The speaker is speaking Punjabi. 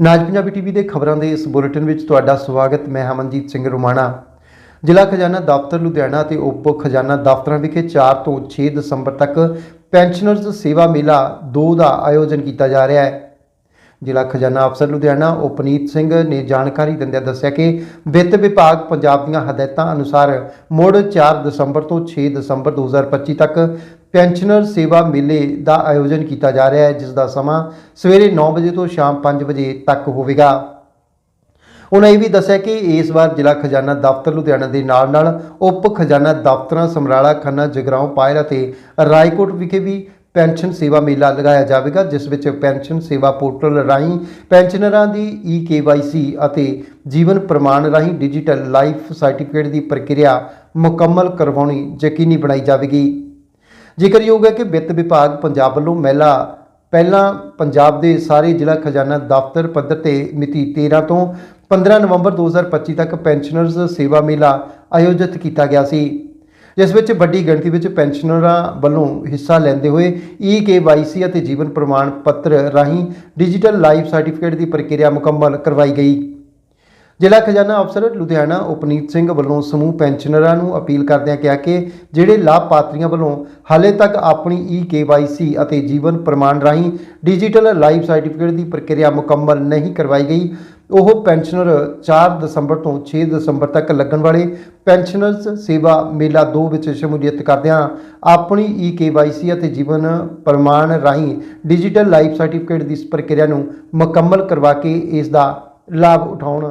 ਨਾਜ ਪੰਜਾਬੀ ਟੀਵੀ ਦੇ ਖਬਰਾਂ ਦੇ ਇਸ ਬੁਲੇਟਿਨ ਵਿੱਚ ਤੁਹਾਡਾ ਸਵਾਗਤ, ਮੈਂ ਹਮਨਜੀਤ ਸਿੰਘ ਰੋਮਾਣਾ। ਜ਼ਿਲ੍ਹਾ ਖਜ਼ਾਨਾ ਦਫ਼ਤਰ ਲੁਧਿਆਣਾ ਤੇ ਉਪ ਖਜ਼ਾਨਾ ਦਫ਼ਤਰਾਂ ਵਿਖੇ 4 ਤੋਂ 6 ਦਸੰਬਰ ਤੱਕ ਪੈਨਸ਼ਨਰਜ਼ ਸੇਵਾ ਮੇਲਾ 2 ਦਾ ਆਯੋਜਨ ਕੀਤਾ ਜਾ ਰਿਹਾ ਹੈ। ਜ਼ਿਲ੍ਹਾ ਖਜ਼ਾਨਾ ਅਫਸਰ ਲੁਧਿਆਣਾ ਉਪਨੀਤ ਸਿੰਘ ਨੇ ਜਾਣਕਾਰੀ ਦਿੰਦਿਆਂ ਦੱਸਿਆ ਕਿ ਵਿੱਤ ਵਿਭਾਗ ਪੰਜਾਬ ਦੀਆਂ ਹਦਾਇਤਾਂ ਅਨੁਸਾਰ ਮੁੜ 4 ਦਸੰਬਰ ਤੋਂ 6 ਦਸੰਬਰ 2025 ਤੱਕ ਪੈਨਸ਼ਨਰ ਸੇਵਾ ਮੇਲੇ ਦਾ ਆਯੋਜਨ ਕੀਤਾ ਜਾ ਰਿਹਾ ਹੈ, ਜਿਸ ਦਾ ਸਮਾਂ ਸਵੇਰੇ 9 ਵਜੇ ਤੋਂ ਸ਼ਾਮ 5 ਵਜੇ ਤੱਕ ਹੋਵੇਗਾ। ਉਹਨਾਂ ਇਹ ਵੀ ਦੱਸਿਆ ਕਿ ਇਸ ਵਾਰ ਜ਼ਿਲ੍ਹਾ ਖਜ਼ਾਨਾ ਦਫ਼ਤਰ ਲੁਧਿਆਣਾ ਦੇ ਨਾਲ ਨਾਲ ਉਪ ਖਜ਼ਾਨਾ ਦਫ਼ਤਰਾਂ ਸਮਰਾਲਾ, ਖੰਨਾ, ਜਗਰਾਉਂ, ਪਾਇਲ ਅਤੇ ਰਾਏਕੋਟ ਵਿਖੇ ਵੀ ਪੈਨਸ਼ਨ ਸੇਵਾ ਮੇਲਾ ਲਗਾਇਆ ਜਾਵੇਗਾ, ਜਿਸ ਵਿੱਚ ਪੈਨਸ਼ਨ ਸੇਵਾ ਪੋਰਟਲ ਰਾਹੀਂ ਪੈਨਸ਼ਨਰਾਂ ਦੀ ਈ ਕੇਵਾਈਸੀ ਅਤੇ ਜੀਵਨ ਪ੍ਰਮਾਣ ਰਾਹੀਂ ਡਿਜੀਟਲ ਲਾਈਫ ਸਰਟੀਫਿਕੇਟ ਦੀ ਪ੍ਰਕਿਰਿਆ ਮੁਕੰਮਲ ਕਰਵਾਉਣੀ ਯਕੀਨੀ ਬਣਾਈ ਜਾਵੇਗੀ। ਜ਼ਿਕਰਯੋਗ ਹੈ ਕਿ ਵਿੱਤ ਵਿਭਾਗ ਪੰਜਾਬ ਵੱਲੋਂ ਮਹਿਲਾ ਪਹਿਲਾਂ ਪੰਜਾਬ ਦੇ ਸਾਰੇ ਜ਼ਿਲ੍ਹਾ ਖਜ਼ਾਨਾ ਦਫ਼ਤਰ, ਪੱਧਰ ਤੇ ਮਿਤੀ 13 ਤੋਂ 15 ਨਵੰਬਰ 2025 ਤੱਕ ਪੈਨਸ਼ਨਰਜ਼ ਸੇਵਾ ਮੇਲਾ ਆਯੋਜਿਤ ਕੀਤਾ ਗਿਆ ਸੀ। ਜਿਸ ਵਿੱਚ ਵੱਡੀ ਗਿਣਤੀ ਵਿੱਚ ਪੈਨਸ਼ਨਰਾਂ ਵੱਲੋਂ ਹਿੱਸਾ ਲੈਂਦੇ ਹੋਏ ਈ ਕੇਵਾਈਸੀ ਅਤੇ ਜੀਵਨ ਪ੍ਰਮਾਣ ਪੱਤਰ ਰਾਹੀਂ ਡਿਜੀਟਲ ਲਾਈਫ ਸਰਟੀਫਿਕੇਟ ਦੀ ਪ੍ਰਕਿਰਿਆ ਮੁਕੰਮਲ ਕਰਵਾਈ ਗਈ। ਜ਼ਿਲ੍ਹਾ ਖਜ਼ਾਨਾ ਅਫਸਰ ਲੁਧਿਆਣਾ ਉਪਨੀਤ ਸਿੰਘ ਵੱਲੋਂ ਸਮੂਹ ਪੈਨਸ਼ਨਰਾਂ ਨੂੰ ਅਪੀਲ ਕਰਦਿਆਂ ਕਿਹਾ ਕਿ ਜਿਹੜੇ ਲਾਭਪਾਤਰੀਆਂ ਵੱਲੋਂ ਹਾਲੇ ਤੱਕ ਆਪਣੀ ਈ ਕੇਵਾਈਸੀ ਅਤੇ ਜੀਵਨ ਪ੍ਰਮਾਣ ਰਾਹੀਂ ਡਿਜੀਟਲ ਲਾਈਫ ਸਰਟੀਫਿਕੇਟ ਦੀ ਪ੍ਰਕਿਰਿਆ ਮੁਕੰਮਲ ਨਹੀਂ ਕਰਵਾਈ ਗਈ, ਉਹ ਪੈਨਸ਼ਨਰ 4 ਦਸੰਬਰ ਤੋਂ 6 ਦਸੰਬਰ ਤੱਕ ਲੱਗਣ ਵਾਲੇ ਪੈਨਸ਼ਨਰਸ ਸੇਵਾ ਮੇਲਾ 2 ਵਿੱਚ ਸ਼ਮੂਲੀਅਤ ਕਰਦਿਆਂ ਆਪਣੀ ਈ ਕੇਵਾਈਸੀ ਅਤੇ ਜੀਵਨ ਪ੍ਰਮਾਣ ਰਾਹੀਂ ਡਿਜੀਟਲ ਲਾਈਫ ਸਰਟੀਫਿਕੇਟ ਦੀ ਪ੍ਰਕਿਰਿਆ ਨੂੰ ਮੁਕੰਮਲ ਕਰਵਾ ਕੇ ਇਸ ਦਾ ਲਾਭ ਉਠਾਉਣ